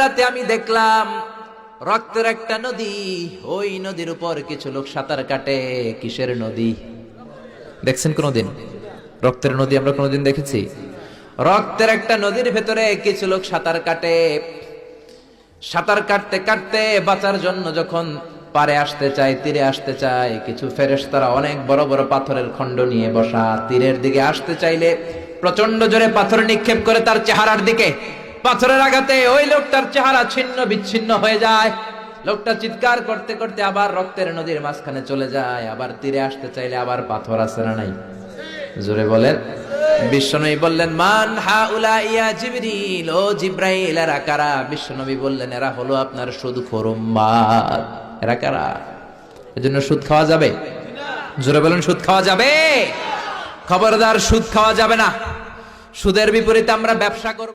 রাতে আমি দেখলাম রক্তের একটা নদী, ওই নদীর উপর কিছু লোক সাঁতার কাটে, কিসের নদী? দেখছেন কোনদিন? রক্তের নদী আমরা কোনদিন দেখেছি? রক্তের একটা নদীর ভেতরে কিছু লোক সাঁতার কাটে। সাঁতার কাটতে কাটতে বাঁচার জন্য যখন পারে আসতে চায়, তীরে আসতে চায়, কিছু ফেরেশতারা অনেক বড় বড় পাথরের খণ্ড নিয়ে বসা, তীরের দিকে আসতে চাইলে প্রচণ্ড জোরে পাথর নিক্ষেপ করে তার চেহারার দিকে। পাথরের আঘাতে ওই লোকটার চেহারা ছিন্ন বিচ্ছিন্ন হয়ে যায়। লোকটা চিৎকার করতে করতে আবার রক্তের নদীর মাঝখানে চলে যায়, আবার তীরে আসতে চাইলে আবার পাথর আছে না নাই? জোরে বলেন। বিশ্বনবী বললেন, মান হা উলা ইয়া জিবরিল, ও জিব্রাইল, এরা কারা? বিশ্বনবী বললেন, এরা হলো আপনার সুদ খোরম্মাদ এরা কারা? এজন্য সুদ খাওয়া যাবে? জোরে বলেন, সুদ খাওয়া যাবে? খবরদার, সুদ খাওয়া যাবে না। সুদের বিপরীতে আমরা ব্যবসা করব।